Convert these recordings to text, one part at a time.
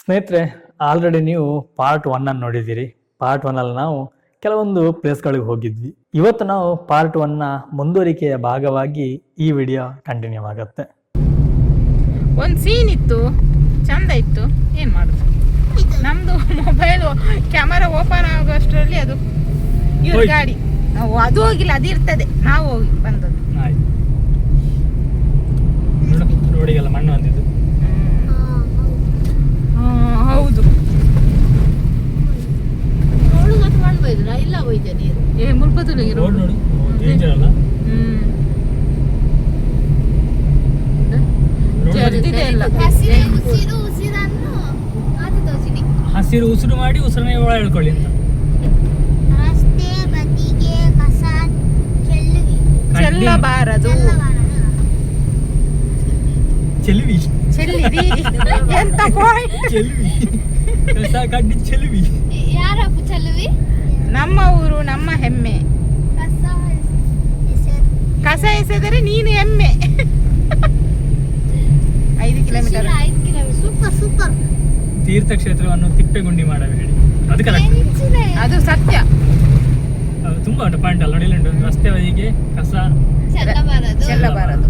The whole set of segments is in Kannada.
ಸ್ನೇಹಿತರೆ ಆಲ್ರೆಡಿ ನೀವು ಪಾರ್ಟ್ ಒನ್ ಅನ್ನು ನೋಡಿದ್ದೀರಿ. ಪಾರ್ಟ್ ಒನ್ ಅಲ್ಲಿ ನಾವು ಕೆಲವೊಂದು ಪ್ಲೇಸ್ಗಳಿಗೆ ಹೋಗಿದ್ವಿ. ಇವತ್ತು ನಾವು ಪಾರ್ಟ್ ಒನ್ನ ಮುಂದುವರಿಕೆಯ ಭಾಗವಾಗಿ ಈ ವಿಡಿಯೋ ಕಂಟಿನ್ಯೂ ಆಗುತ್ತೆ. ಒಂದು ಸೀನ್ ಇತ್ತು ಚಂದ ಇತ್ತು ಏನು ಮಾಡೋದು? ನಮ್ಮದು ಮೊಬೈಲ್ ಕ್ಯಾಮರಾ ಓಪನ್ ಆಗೋಷ್ಟರಲ್ಲಿ ಅದು ಇವ್ರ ಗಾಡಿ. ಅದು ಹೋಗಿಲ್ಲ ಅದು ಇರ್ತದೆ. ನಾವು ಹೋಗಿ ಬಂದದ್ದು ರೋಡಿಗೆಲ್ಲ ಮಣ್ಣು ಬಂದಿದ್ದು ಹಾ, ಹೌದು ನೋಡುಗಟ್ಟು ಮಾಡ್ಬೋದ್ರ ಇಲ್ಲ ಹೋಯ್ತೆ ನೀರು ಏ ಮುಲ್ಪತುಲಿಗೆ ರೋಡ್ ನೋಡಿ ಡೇಂಜರ್ ಅಲ್ಲ ಹ್ಮ್ ರೋಡ್ ಜರ್ದಿದೆ ಎಲ್ಲ ಹಸಿರು ಉಸಿರು ಉಸಿರನ್ನು ಅದು ತೋರಿಸಿದಿ ಹಸಿರು ಉಸಿರು ನೀವು ಒಳ ಹೇಳ್ಕೊಳ್ಳಿ ಅಂತ. ರಸ್ತೆ ಬದಿಗೆ ಕಸ ಚೆಲ್ಲುವಿ. ಚೆಲ್ಲಬಾರದು ಚೆಲುವಿ ಚೆಲ್ಲಿರಿ. ಎಂತ ಪಾಯಿಂಟ್ ಚೆಲುವಿ ಕಸ ಕಡ್ಡಿ ಚೆಲುವಿ ಯಾರಪ್ಪ ಚೆಲ್ಲುವಿ? ನಮ್ಮ ಊರು ನಮ್ಮ ಹೆಮ್ಮೆ. ಕಸ ಹೆಸರು ಕಸ ಎಸೆದರೆ ನೀನು ಹೆಮ್ಮೆ. ಐದು ಕಿಲೋಮೀಟರ್. ಐದು ಕಿಲೋಮೀಟರ್. Super super. ತೀರ್ಥಕ್ಷೇತ್ರವನ್ನು ತಿಪ್ಪೆಗುಂಡಿ ಮಾಡಬೇಡಿ. ಅದು ಕರೆಕ್ಟ್ ಅದು ಸತ್ಯ. ತುಂಬಾ ಉಂಟು ಪಾಯಿಂಟ್ ಅಲ್ಲ ನೋಡಿ ಇಲ್ಲಿ ಉಂಟು. ರಸ್ತೆ ಬದಿಗೆ ಕಸ. ಚೆಲ್ಲಬಾರದು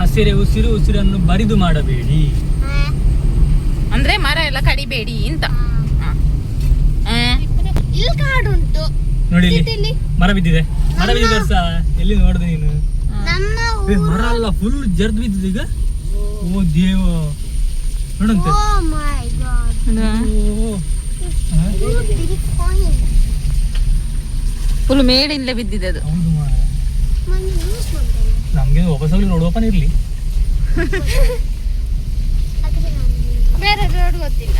ಹಸಿರೆ ಉಸಿರು ಉಸಿರನ್ನು ಬರಿದು ಮಾಡಬೇಡಿ. ಅಂದ್ರೆ ಮರ ಎಲ್ಲ ಕಡಿಬೇಡಿ ಅಂತ. ನೋಡಿ ಇಲ್ಲಿ. ಮರ ಬಿದ್ದಿದೆ. ಮರ ಬಿದ್ದಿದೆ ಎಲ್ಲಿ ನೋಡಿದೆ ನೀನು? ಮರ ಅಲ್ಲ ಫುಲ್ ಜರ್ದ್ ಬಿದ್ದಿದೆ ಈಗ. ಓ ದೇವ. ನೋಡಂತೆ. ಓ ಮೈ ಗಾಡ್. ಓ ಹ? ಫುಲ್ ಮೇಡಿಂದಲೇ ಬಿದ್ದಿದೆ ಅದು. ನಮಗೆ ವಾಪಸ್ ಹೋಗ್ಲಿ ನೋಡುವಪ್ಪನ ಇರ್ಲಿ. ಬೇರೆ ರೋಡ್ ಗೊತ್ತಿಲ್ಲ.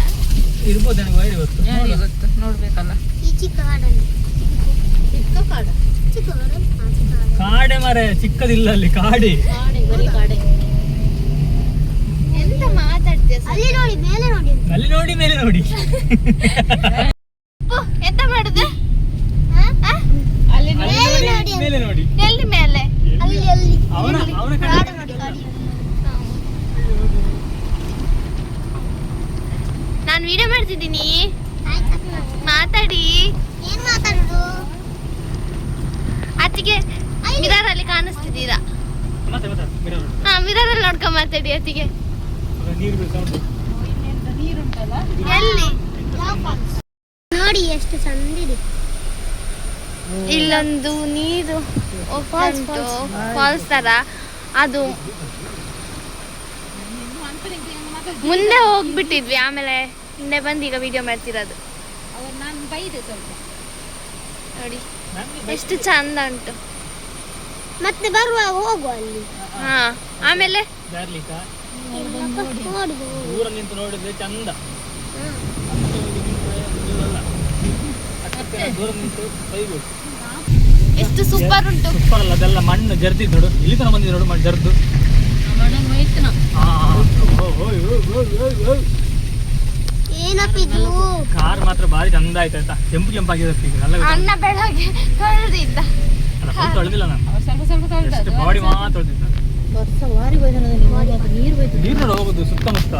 ಇರ್ಬೋದು ನನಗೆ ವೈರ್ ಇವತ್ತು ಯಾರಿಗೆ ಗೊತ್ತು? ನೋಡ್ಬೇಕಲ್ಲ. ಈ ಚಿಕ್ಕ ಕಾಡಲ್ಲಿ ಚಿಕ್ಕ ಕಾಡ. ಚಿಕ್ಕ ಕಾಡ ಹಾ, ಚಿಕ್ಕ ಕಾಡ. ಕಾಡೆ ಮರೆ ಚಿಕ್ಕದಿಲ್ಲ ಅಲ್ಲಿ ಕಾಡಿ. ಕಾಡೆ ಬರೀ ಕಾಡೆ. ಎಂತ ಮಾತಾಡ್ತೀಯ ಅಲ್ಲಿ ನೋಡಿ ಮೇಲೆ ನೋಡಿ ಅಲ್ಲಿ ನೋಡಿ ಮೇಲೆ ನೋಡಿ. ಎಂತ ಮಾಡುದು? ಅಲ್ಲಿ ನೋಡಿ. ಮೇಲೆ ನೋಡಿ ಎಲ್ಲಿ ಮೇಲೆ? ಅಲ್ಲಿ ಅಲ್ಲಿ ಅವನ ಅವನ ಕಡೆ. ನಾನು ವಿಡಿಯೋ ಮಾಡ್ತಿದ್ದೀನಿ. ಮಾತಾಡಿ. ಏನ್ ಮಾತಾಡುದು? ಅತ್ತಿಗೆ ಮಿರರ್ ಅಲ್ಲಿ ಕಾಣಿಸ್ತಿದ್ದೀರಾ. ಹಾ ಮಿರರ್ ಅಲ್ಲಿ ನೋಡ್ಕೊಂಡ್ ಮಾತಾಡಿ ಅತ್ತಿಗೆ. ನೀರು ನೋಡಿ ಎಷ್ಟು ಚಂದಿದೆ ಇಲ್ಲೊಂದು ನೀರು ಫಾಲ್ಸ್ ತರ. ಅದು ಮುಂದೆ ಹೋಗ್ಬಿಟ್ಟಿದ್ವಿ ಆಮೇಲೆ ಹಿಂದೆ ಬಂದು ಈಗ ವಿಡಿಯೋ ಮಾಡ್ತಿರೋದು. ನೋಡಿ ಎಷ್ಟು ಚಂದ ಉಂಟು. ಮತ್ತೆ ಬರುವ ಹೋಗುವ ಅಲ್ಲಿ. ಹಾ ಆಮೇಲೆ? ಊರಲ್ಲಿ ನಿಂತು ನೋಡಿದ್ರೆ ಚಂದ. ದೂರ ನಿಂತು ಕೈಗಳು ಎಷ್ಟು ಸೂಪರ್ ಉಂಟು. ಸೂಪರ್ ಅಲ್ಲ ಅದೆಲ್ಲ ಮಣ್ಣು ಜರ್ದಿದ್ ನೋಡು. ಇಲ್ಲಿ ತನ ಬಂದಿದ್ ನೋಡು ಮಣ್ಣು ಜರ್ದು. ಕಾರ್ ಮಾತ್ರ ಬಾರಿ ಚಂದ ಆಯ್ತು ಆಯ್ತಾ? ಕೆಂಪು ಕೆಂಪು ಆಗಿದೆ ಅಣ್ಣ ಬೆಳಗ್ಗೆ ತೊಳೆದಿದ್ದ. ಅಲ್ಲ ತೊಳೆದಿಲ್ಲ ನಾನು. ಬಾಡಿ ಮಾತ್ರ ತೊಳೆದಿದ್ದ. ಸ್ವಲ್ಪ ವಾರಿ ಮಾತ್ರ ಅದು ನೀರು ನೋಡು ಹೋಗುದು ಸುತ್ತಮುತ್ತ.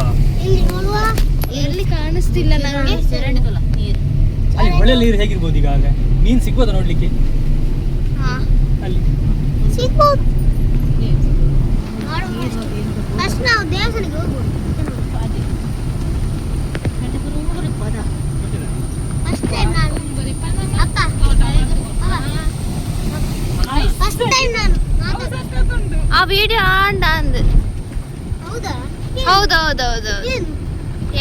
ಇಲ್ಲಿ ನೋಡುವ? ಎಲ್ಲಿ ಕಾಣಿಸ್ತಿಲ್ಲ ನನಗೆ ಅಲ್ಲಿ ಹೊಳೆ ನೀರು ಹೇಗಿರ್ಬೋದು ಈಗ? ಆಗ ಮೀನ್ ಸಿಗ್ಬೋದಾ ನೋಡ್ಲಿಕ್ಕೆ? ಹಾ. ಅಲ್ಲಿ. ಸಿಗ್ಬೋದು. ಫಸ್ಟ್ ನಾವು ದೇವಸ್ಥಾನಕ್ಕೆ ಹೋಗ್ಬೋದು. ಟೈಮ್ ನಾನು. ಅಪ್ಪ. ಫಸ್ಟ್ ಟೈಮ್ ನಾನು. ಆ ವಿಡಿಯೋ ಆಂಡ ಅಂದ್. ಹೌದಾ? ಹೌದು ಹೌದು ಹೌದು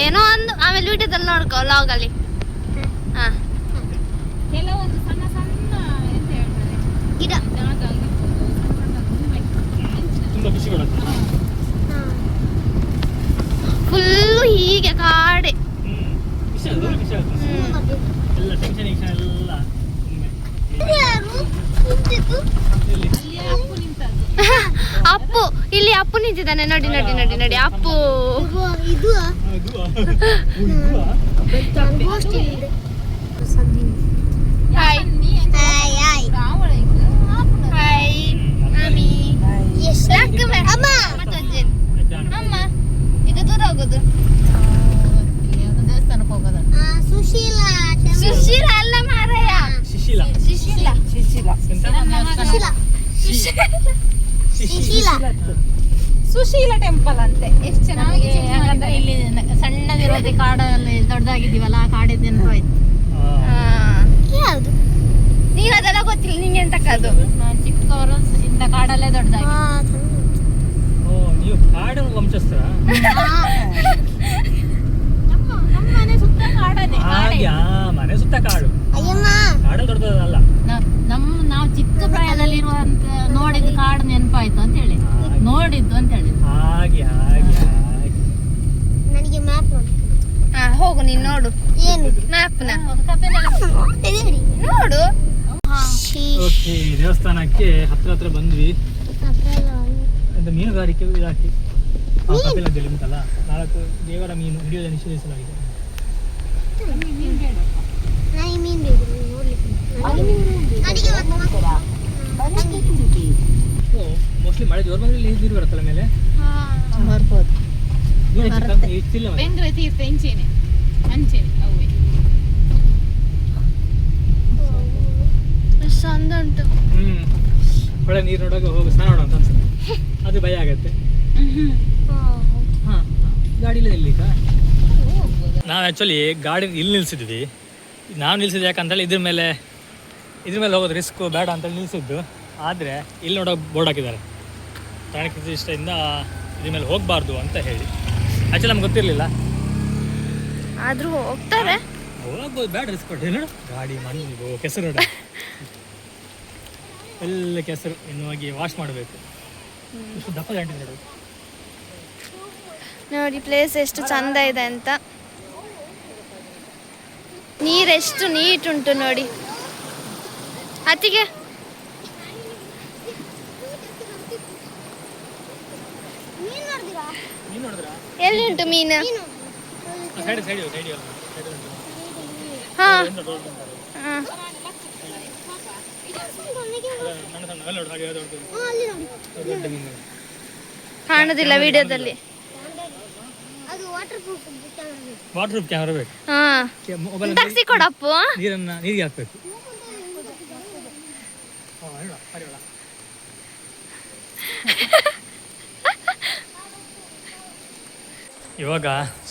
ಏನೋ ಅಂದು. ಆಮೇಲೆ ವಿಡಿಯೋದಲ್ಲಿ ನೋಡ್ಕೋ ಅಲ್ಲಿ. ಹಾ. ಕೆಲವೊಂದು ಸಣ್ಣ ಸಣ್ಣ ಎಂತ ಹೇಳ್ತಾರೆ? ಗಿಡ. ಫುಲ್ಲು ಹೀಗೆ ಕಾಡೆ. ಎಲ್ಲ Apu, ini apu nih jadinya nadi nadi nadi nadi apu. Ibu, Sushila. Temple ಅಂತೆ. ಎಷ್ಟು ಚೆನ್ನಾಗಿ ಯಾಕಂದ್ರೆ ಇಲ್ಲಿ ಸಣ್ಣದಿರೋದೇ ಕಾಡಲ್ಲಿ ದೊಡ್ಡದಾಗಿದ್ದೀವಲ್ಲ ಆ ಕಾಡಿದ ನೆನಪಾಯ್ತು ಯಾವುದು? ನೀವ್ ಅದೆಲ್ಲ ಗೊತ್ತಿಲ್ಲ ನಿಂಗೆ ಎಂತ ಕದು ನಾನು ಚಿಕ್ಕವರು ಇಂಥ ಕಾಡಲ್ಲೇ ದೊಡ್ಡದಾಗಿ. ಓ ನೀವು ಕಾಡು ವಂಶಸ್ಥರ ನಮ್ಮ ನಮ್ಮ ಮನೆ ಸುತ್ತ ಕಾಡನೆ ಹಾಗೆ ಆ, ಮನೆ ಸುತ್ತ ಕಾಡು ಅಯ್ಯಮ್ಮ ಕಾಡಲ್ಲಿ ದೊಡ್ಡದಲ್ಲ ನಮ್ಮ ನಾವು ಚಿಕ್ಕ ಪ್ರಾಯದಲ್ಲಿರುವಂತ ನೋಡಿದ ಕಾಡು ನೆನಪಾಯ್ತು ಅಂತ ಹೇಳಿ ನೋಡಿದ್ದು ಅಂತ ಹೇಳಿ. ಹಾಗೆ ಹಾಗೆ ಹಾಗೆ. ನನಗೆ ಮ್ಯಾಪ್ ನೋಡಿ ಹಾ ಹೋಗು ನೀನ್ ನೋಡು. ಏನು? ಮ್ಯಾಪ್ನ ನೋಡು. ಓಕೆ ದೇವಸ್ಥಾನಕ್ಕೆ ಹತ್ರ ಹತ್ರ ಬಂದ್ವಿ. ಒಂದು ಮೀನುಗಾರಿಕೆ ಇಲಾಖೆ. ಕಪಿಲದಲ್ಲಿ ಉಂಟಲ್ಲ? ನಾಲ್ಕು ದೇವರ ಮೀನು ಹಿಡಿಯೋದ ನಿಷೇಧಿಸಲಾಗಿದೆ. ಮೀನು ಬೇಕು ಮೋಸ್ಟ್ಲಿ ಮಳೆ ಜೋರ್ ಬಂದ್ರೆ ಇಲ್ಲಿ ನೀರು ಬರುತ್ತಲ್ಲ ಮೇಲೆ? ಬರ್ಬೋದು ನೀರು ಹೆಚ್ಚು- ಹೆಚ್ಚಿಲ್ಲ ಮತ್ತೆ. ಬೆಂಗ್ರೆ ತೀರ್ಥ ಇಂಚೇನೆ. ಅಂಚೇನೆ ಅವೇ. ಚಂದ ಉಂಟು. ಹ್ಮ್. ಒಳ್ಳೆ ನೀರು ನೋಡುವಾಗ ಹೋಗಿ ಸ್ನಾನ ಮಾಡೋಣ ಅಂತ ಅನ್ಸುತ್ತೆ. ಅದು ಭಯ ಆಗತ್ತೆ. ಹಾ. ಇಲ್ಲ ನಿಲ್ಲಿಕ ನಾವು ಆ್ಯಕ್ಚುಲಿ ಗಾಡಿ ಇಲ್ಲಿ ನಿಲ್ಸಿದ್ವಿ ನಾವು ನಿಲ್ಸಿದ್ವಿ ಯಾಕಂತೇಳಿ ಇದ್ರ ಮೇಲೆ ಇದ್ರ ಮೇಲೆ ಹೋಗೋದು ರಿಸ್ಕ್ ಬೇಡ ಅಂತೇಳಿ ನಿಲ್ಸಿದ್ದು. ಆದರೆ ಇಲ್ಲಿ ನೋಡೋ ಬೋರ್ಡ್ ಹಾಕಿದ್ದಾರೆ. ಪ್ರಾಣಿ ಇಷ್ಟದಿಂದ ಇದ್ರ ಮೇಲೆ ಹೋಗಬಾರ್ದು ಅಂತ ಹೇಳಿ. ಆಚೆ ನಮ್ಗೆ ಗೊತ್ತಿರಲಿಲ್ಲ. ಆದರೂ ಹೋಗ್ತಾರೆ. ಹೋಗ್ಬೋದು ಬೇಡ ರಿಸ್ಕ್ ಕೊಟ್ಟು ನೋಡು. ಗಾಡಿ ಮಣ್ಣು ಕೆಸರು ನೋಡ. ಎಲ್ಲ ಕೆಸರು ಇನ್ನು ಹೋಗಿ ವಾಶ್ ಮಾಡಬೇಕು. ಇಷ್ಟು ದಪ್ಪ ಗಂಟೆ ನೋಡು. ನೋಡಿ ಪ್ಲೇಸ್ ಎಷ್ಟು ಚಂದ ಇದೆ ಅಂತ. ನೀರೆಷ್ಟು ನೀಟ್ ಉಂಟು ನೋಡಿ. ಅತಿಗೆ ಮೀನು ನೋಡಿದಿರಾ ನೀನು ನೋಡಿದ್ರಾ ಎಲ್ಲಿ ಉಂಟು ಮೀನು ಸೈಡ್ ಸೈಡ್ ಸೈಡ್ ಸೈಡ್ ಉಂಟು ಹಾ ಒಂದು ದೊಡ್ಡ ಉಂಟು. ಹಾ. ಸಣ್ಣ ಸಣ್ಣ ಅಲ್ಲಿ ನೋಡು ಹಾಗೆ ದೊಡ್ಡದು. ಅಲ್ಲಿ ಉಂಟು ಮೀನು. ಕಾಣುದಿಲ್ಲ ವಿಡಿಯೋದಲ್ಲಿ. ಅದು ವಾಟರ್ ಪ್ರೂಫ್ ಕ್ಯಾಮ್ರಾ. ಬೇಕು. ಹಾ. ತಗ್ಸಿ ಕೊಡಪ್ಪು ನೀರನ್ನ ನೀರಿಗೆ ಹಾಕ್ಬೇಕು ಹಾ, ಹೇಳ, ಸರಿ ಹೇಳ. ಇವಾಗ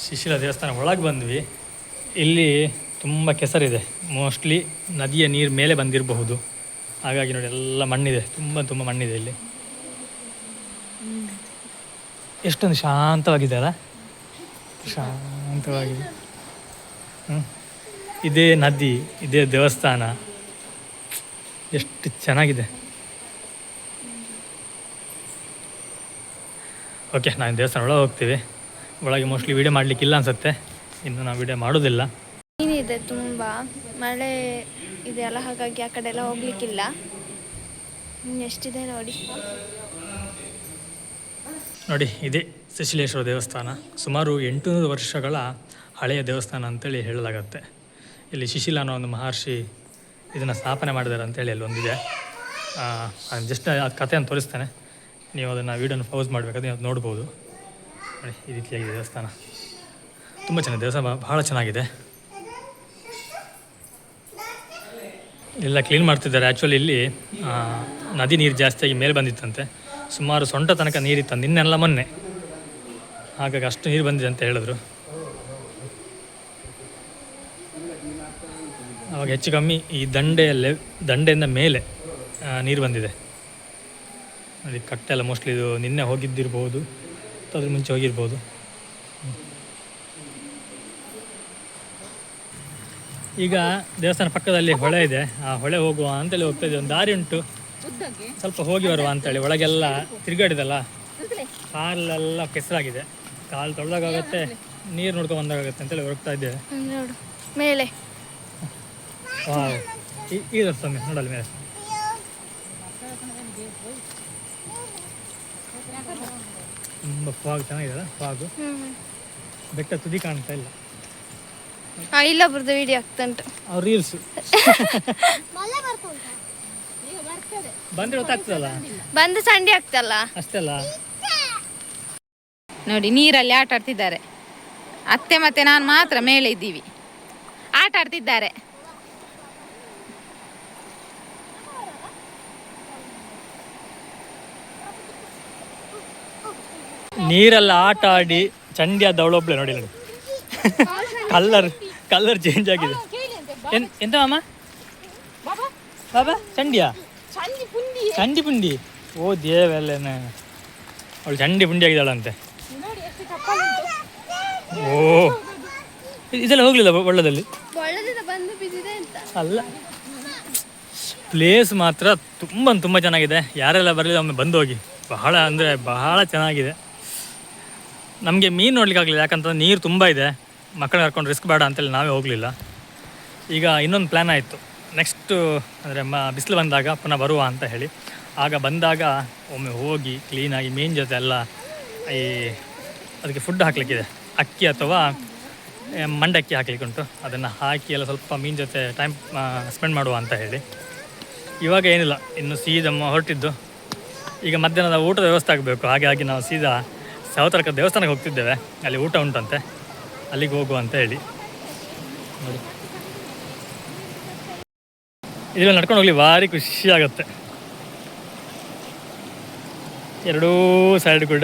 ಶಿಶಿಲ ದೇವಸ್ಥಾನ ಒಳಗೆ ಬಂದ್ವಿ. ಇಲ್ಲಿ ತುಂಬ ಕೆಸರಿದೆ. ಮೋಸ್ಟ್ಲಿ ನದಿಯ ನೀರು ಮೇಲೆ ಬಂದಿರಬಹುದು. ಹಾಗಾಗಿ ನೋಡಿ ಎಲ್ಲ ಮಣ್ಣಿದೆ. ತುಂಬ ತುಂಬ ಮಣ್ಣಿದೆ ಇಲ್ಲಿ. ಎಷ್ಟೊಂದು ಶಾಂತವಾಗಿದೆ ಅಲ್ಲ? ಶಾಂತವಾಗಿದೆ. ಹ್ಞೂ ಇದೇ ನದಿ, ಇದೇ ದೇವಸ್ಥಾನ. ಎಷ್ಟು ಚೆನ್ನಾಗಿದೆ. ಓಕೆ ನಾನು ದೇವಸ್ಥಾನ ಒಳಗೆ ಹೋಗ್ತೀವಿ. ಒಳಗೆ ಮೋಸ್ಟ್ಲಿ ವೀಡಿಯೋ ಮಾಡಲಿಕ್ಕಿಲ್ಲ ಅನ್ಸುತ್ತೆ. ಇನ್ನು ನಾವು ವಿಡಿಯೋ ಮಾಡೋದಿಲ್ಲ. ನೀನಿದೆ ತುಂಬಾ. ಮಳೆ ಇದೆ ಅಲ್ಲ ಹಾಗಾಗಿ ಆ ಕಡೆ ಎಲ್ಲ ಹೋಗ್ಲಿಕ್ಕಿಲ್ಲ. ಎಷ್ಟಿದೆ ನೋಡಿ. ನೋಡಿ ಇದೇ ಶಶಿಲೇಶ್ವರ ದೇವಸ್ಥಾನ. ಸುಮಾರು ಎಂಟುನೂರು ವರ್ಷಗಳ ಹಳೆಯ ದೇವಸ್ಥಾನ ಅಂತೇಳಿ ಹೇಳಲಾಗತ್ತೆ. ಇಲ್ಲಿ ಶಿಶಿಲ ಅನ್ನೋ ಒಂದು ಮಹರ್ಷಿ ಇದನ್ನು ಸ್ಥಾಪನೆ ಮಾಡಿದ್ದಾರೆ ಅಂತೇಳಿ ಅಲ್ಲಿ ಒಂದಿದೆ. ಜಸ್ಟ್ ಆ ಕಥೆಯನ್ನು ತೋರಿಸ್ತೇನೆ. ನೀವು ಅದನ್ನು ವೀಡಿಯೋನ ಪೌಸ್ ಮಾಡಬೇಕಾದ್ರೆ ನೀವು ನೋಡ್ಬೋದು. ನೋಡಿ ಈ ರೀತಿಯಾಗಿದೆ ದೇವಸ್ಥಾನ. ತುಂಬ ಚೆನ್ನಾಗಿದೆ. ದೇವಸ್ಥಾನ ಬಹಳ ಚೆನ್ನಾಗಿದೆ. ಎಲ್ಲ ಕ್ಲೀನ್ ಮಾಡ್ತಿದ್ದಾರೆ. ಆ್ಯಕ್ಚುಲಿ ಇಲ್ಲಿ ನದಿ ನೀರು ಜಾಸ್ತಿಯಾಗಿ ಮೇಲೆ ಬಂದಿತ್ತಂತೆ. ಸುಮಾರು ಸೊಂಟ ತನಕ ನೀರಿತ್ತು ನಿನ್ನೆಲ್ಲ ಮೊನ್ನೆ. ಹಾಗಾಗಿ ಅಷ್ಟು ನೀರು ಬಂದಿದೆ ಅಂತ ಹೇಳಿದ್ರು. ಅವಾಗ ಹೆಚ್ಚು ಕಮ್ಮಿ ಈ ದಂಡೆಯಲ್ಲೇ, ದಂಡೆಯಿಂದ ಮೇಲೆ ನೀರು ಬಂದಿದೆ. ನೋಡಿ ಕಟ್ಟೆಲ್ಲ ಮೋಸ್ಟ್ಲಿ ಇದು ನಿನ್ನೆ ಹೋಗಿದ್ದಿರ್ಬೋದು. ಅದ್ರ ಮುಂಚೆ ಹೋಗಿರ್ಬೋದು. ಈಗ ದೇವಸ್ಥಾನ ಪಕ್ಕದಲ್ಲಿ ಹೊಳೆ ಇದೆ. ಆ ಹೊಳೆ ಹೋಗುವ ಅಂತೇಳಿ ಹೋಗ್ತಾ ಇದ್ದೀವಿ ಒಂದು ದಾರಿ ಉಂಟು. ಸ್ವಲ್ಪ ಹೋಗಿ ಬರುವ ಅಂತೇಳಿ. ಒಳಗೆಲ್ಲ ತಿರುಗಾಡಿದಲ್ಲ? ಕಾಲೆಲ್ಲ ಕೆಸರಾಗಿದೆ. ಕಾಲು ತೊಳೆದಾಗತ್ತೆ ನೀರು ನೋಡ್ಕೊಂಡು ಬಂದಾಗತ್ತೆ ಅಂತೇಳಿ ಹೋಗ್ತಾ ಇದ್ದೇವೆ ಮೇಲೆ. ದೇವಸ್ಥಾನ ನೋಡಲ್ಲ ಮೇಲೆ. ತುಂಬ ಫಾಗ್ ಚೆನ್ನಾಗಿದೆ ಫಾಗ್ ಹ್ಮ್ ಬೆಟ್ಟ ತುದಿ ಕಾಣ್ತಾ ಇಲ್ಲ. ಇಲ್ಲ ಇಲ್ಲೊಬ್ರದ್ದು ವಿಡಿಯೋ ಆಗ್ತಾ ಉಂಟು. ಅವ್ರ ರೀಲ್ಸ್ ಬಂದ್ರೆ ಗೊತ್ತಾಗ್ತದಲ್ಲ? ಬಂದು ಸಂಡಿ ಆಗ್ತಲ್ಲ? ಅಷ್ಟಲ್ಲ? ನೋಡಿ ನೀರಲ್ಲಿ ಆಟ ಆಡ್ತಿದ್ದಾರೆ. ಅತ್ತೆ ಮತ್ತೆ ನಾನು ಮಾತ್ರ ಮೇಲೆ ಇದ್ದೀವಿ. ಆಟ ಆಡ್ತಿದ್ದಾರೆ. ನೀರೆಲ್ಲ ಆಟ ಆಡಿ ಚಂಡಿ ಆದ ಅವಳೊಬ್ಳೆ ನೋಡಿ ನೋಡಿ. ಕಲ್ಲರ್ ಕಲ್ಲರ್ ಚೇಂಜ್ ಆಗಿದೆ. ಎಂತ ಮಾಮ? ಬಾಬಾ? ಚಂಡಿಯಾ? ಚಂಡಿ ಪುಂಡಿ. ಓ ದೇವೆಲ್ಲೇನೆ. ಅವಳು ಚಂಡಿ ಪುಂಡಿ ಆಗಿದ್ದಾಳಂತೆ. ಓ. ಇದೆಲ್ಲ ಹೋಗ್ಲಿಲ್ಲ ಒಳ್ಳದಲ್ಲಿ? ಅಲ್ಲ. ಪ್ಲೇಸ್ ಮಾತ್ರ ತುಂಬ ತುಂಬ ಚೆನ್ನಾಗಿದೆ. ಯಾರೆಲ್ಲ ಬರಲಿಲ್ಲ ಒಮ್ಮೆ ಬಂದು ಹೋಗಿ. ಬಹಳ ಅಂದರೆ ಬಹಳ ಚೆನ್ನಾಗಿದೆ. ನಮಗೆ ಮೀನು ನೋಡ್ಲಿಕ್ಕೆ ಆಗಲಿಲ್ಲ ಯಾಕಂತಂದ್ರೆ ನೀರು ತುಂಬ ಇದೆ. ಮಕ್ಕಳು ಕರ್ಕೊಂಡು ರಿಸ್ಕ್ ಬೇಡ ಅಂತೇಳಿ ನಾವೇ ಹೋಗಲಿಲ್ಲ. ಈಗ ಇನ್ನೊಂದು ಪ್ಲ್ಯಾನ್ ಆಯಿತು. ನೆಕ್ಸ್ಟು ಅಂದರೆ ಮ, ಬಿಸಿಲು ಬಂದಾಗ ಪುನಃ ಬರುವ ಅಂತ ಹೇಳಿ. ಆಗ ಬಂದಾಗ ಒಮ್ಮೆ ಹೋಗಿ ಕ್ಲೀನಾಗಿ ಮೀನು ಜೊತೆ ಎಲ್ಲ ಈ ಅದಕ್ಕೆ ಫುಡ್ ಹಾಕಲಿಕ್ಕಿದೆ. ಅಕ್ಕಿ ಅಥವಾ ಮಂಡಕ್ಕಿ ಹಾಕ್ಲಿಕ್ಕೆ ಉಂಟು. ಅದನ್ನು ಹಾಕಿ ಎಲ್ಲ ಸ್ವಲ್ಪ ಮೀನು ಜೊತೆ ಟೈಮ್ ಸ್ಪೆಂಡ್ ಮಾಡುವ ಅಂತ ಹೇಳಿ. ಇವಾಗ ಏನಿಲ್ಲ, ಇನ್ನು ಸೀದಾ ಹೊರಟಿದ್ದು. ಈಗ ಮಧ್ಯಾಹ್ನದ ಊಟದ ವ್ಯವಸ್ಥೆ ಆಗಬೇಕು. ಹಾಗಾಗಿ ನಾವು ಸೀದಾ ಸವತರ್ಕ ದೇವಸ್ಥಾನಕ್ಕೆ ಹೋಗ್ತಿದ್ದೇವೆ. ಅಲ್ಲಿ ಊಟ ಉಂಟಂತೆ. ಅಲ್ಲಿಗೆ ಹೋಗು ಅಂತ ಹೇಳಿ. ನೋಡಿ. ಇದರಲ್ಲಿ ನಡ್ಕೊಂಡು ಹೋಗ್ಲಿ ಭಾರಿ ಖುಷಿ ಆಗುತ್ತೆ. ಎರಡೂ ಸೈಡ್ ಕೂಡ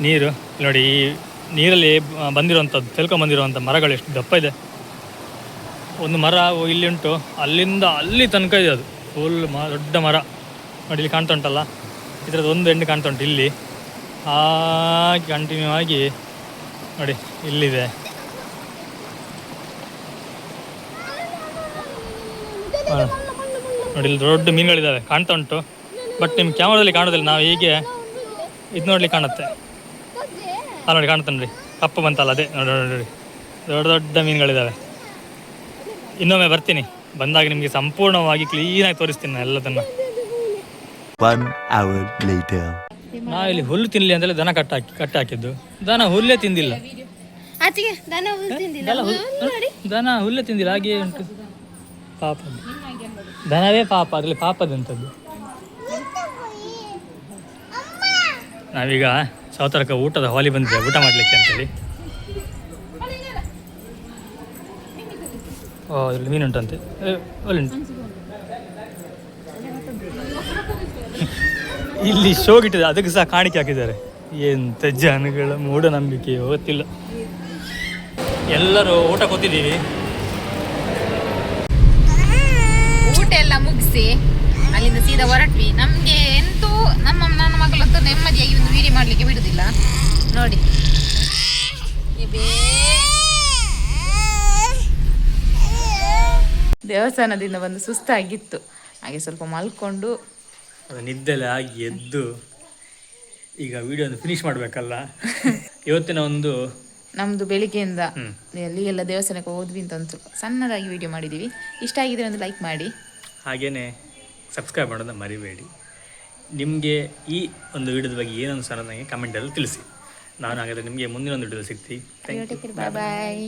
ನೀರು. ನೋಡಿ, ಈ ನೀರಲ್ಲಿ ಬಂದಿರುವಂಥದ್ದು ತೆಲ್ಕೊಂಬಂದಿರುವಂಥ ಮರಗಳು ಎಷ್ಟು ದಪ್ಪ ಇದೆ. ಒಂದು ಮರ ಇಲ್ಲಿ ಉಂಟು. ಅಲ್ಲಿಂದ ಅಲ್ಲಿ ತನಕ ಇದೆ ಅದು. ಫುಲ್ ಮ, ದೊಡ್ಡ ಮರ. ನೋಡಿ, ಇಲ್ಲಿ ಕಾಣ್ತಾ ಉಂಟಲ್ಲ. ಇದರದ್ದು ಒಂದು ಎಂಡು ಕಾಣ್ತಾ ಉಂಟು ಇಲ್ಲಿ. ಹಾಗೆ ಕಂಟಿನ್ಯೂ ಆಗಿ ನೋಡಿ, ಇಲ್ಲಿದೆ. ನೋಡಿ, ಇಲ್ಲಿ ದೊಡ್ಡ ಮೀನುಗಳಿದ್ದಾವೆ ಕಾಣ್ತಾ ಉಂಟು. ಬಟ್ ನಿಮ್ಮ ಕ್ಯಾಮ್ರಾದಲ್ಲಿ ಕಾಣೋದಿಲ್ಲ, ನಾವು ಹೀಗೆ ಇದು ನೋಡ್ಲಿಕ್ಕೆ ಕಾಣುತ್ತೆ. ಹಾಂ ನೋಡಿ, ಕಾಣುತ್ತೆ ನೋಡಿ. ಕಪ್ಪು ಬಂತಲ್ಲ, ಅದೇ. ನೋಡಿ ನೋಡಿ ನೋಡಿ. ದೊಡ್ಡ ದೊಡ್ಡ ಮೀನುಗಳಿದ್ದಾವೆ ಇನ್ನೊಮ್ಮೆ ಬರ್ತೀನಿ. ಬಂದಾಗ ನಿಮಗೆ ಸಂಪೂರ್ಣವಾಗಿ ಕ್ಲೀನಾಗಿ ತೋರಿಸ್ತೀನಿ ನಾನು ಎಲ್ಲದನ್ನು. One ಇಲ್ಲಿ ನಾವಿಲ್ಲಿ ಹುಲ್ಲು ತಿನ್ನಲಿ ಅಂತೇಳಿ ದನ ಕಟ್ಟ ಹಾಕಿ ಕಟ್ಟ ಹಾಕಿದ್ದು. ದನ ಹುಲ್ಲೇ ತಿಂದಿಲ್ಲ. ಆಚೆಗೆ ದನ ಹುಲ್ಲು ತಿಂದಿಲ್ಲ. ದನ ಹುಲ್ ದನ ಹುಲ್ಲೇ ತಿಂದಿಲ್ಲ ಹಾಗೆ ಉಂಟು. ಪಾಪ. ದನವೇ ಪಾಪ ಅದರಲ್ಲಿ ಪಾಪದಂಥದ್ದು. ನಾವೀಗ ಸೌತರಕ ಊಟದ ಹಾಲಿ ಬಂದಿದೆ. ಊಟ ಮಾಡಲಿಕ್ಕೆ ಅಂತೇಳಿ. ಓ ಅದ್ರಲ್ಲಿ ಮೀನುಂಟಂತೆ. ಒಳ್ಳೆ ಉಂಟು ಇಲ್ಲಿ ಶೋಗಿಟ್ಟಿದೆ ಅದಕ್ಕೆ ಸಹ ಕಾಣಿಕೆ ಹಾಕಿದ್ದಾರೆ. ಎಂತ ಜನಗಳ ಮೂಢನಂಬಿಕೆ ಗೊತ್ತಿಲ್ಲ. ಎಲ್ಲರೂ ಊಟ ಕೂತಿದ್ದೀವಿ ಊಟ ಎಲ್ಲ ಮುಗಿಸಿ ಅಲ್ಲಿಂದ ಸೀದಾ ಹೊರಟ್ವಿ. ನಮಗೆ ಎಂತೂ ನಮ್ಮ ನನ್ನ ಮಗಳಂತೂ ನೆಮ್ಮದಿಯಾಗಿ ಒಂದು ವೀಡಿಯೋ ಮಾಡಲಿಕ್ಕೆ ಬಿಡುದಿಲ್ಲ. ನೋಡಿ. ದೇವಸ್ಥಾನದಿಂದ ಬಂದು ಸುಸ್ತಾಗಿತ್ತು. ಹಾಗೆ ಸ್ವಲ್ಪ ಮಲ್ಕೊಂಡು ನಿದ್ದೆಲ್ಲ ಆಗಿ ಎದ್ದು ಈಗ ವಿಡಿಯೋನ ಫಿನಿಶ್ ಮಾಡಬೇಕಲ್ಲ? ಇವತ್ತಿನ ಒಂದು ನಮ್ಮದು ಬೆಳಿಗ್ಗೆಯಿಂದ. ಎಲ್ಲಿ ಎಲ್ಲ ದೇವಸ್ಥಾನಕ್ಕೆ ಹೋದ್ವಿ ಅಂತ ಒಂದು ಸ್ವಲ್ಪ ಸಣ್ಣದಾಗಿ ವಿಡಿಯೋ ಮಾಡಿದ್ದೀವಿ ಇಷ್ಟ ಆಗಿದ್ರೆ ಒಂದು ಲೈಕ್ ಮಾಡಿ. ಹಾಗೇನೆ ಸಬ್ಸ್ಕ್ರೈಬ್ ಮಾಡೋದನ್ನ ಮರಿಬೇಡಿ. ನಿಮಗೆ ಈ ಒಂದು ವಿಡಿಯೋದ ಬಗ್ಗೆ ಏನನ್ನು ಸರ್ ನನಗೆ ಕಮೆಂಟಲ್ಲಿ ತಿಳಿಸಿ. ನಾನು ಹಾಗಾದರೆ ನಿಮಗೆ ಮುಂದಿನ ಒಂದು ವಿಡಿಯೋ ಸಿಗ್ತೀವಿ ಥ್ಯಾಂಕ್ ಯು ಬಾಯ್ ಬಾಯ್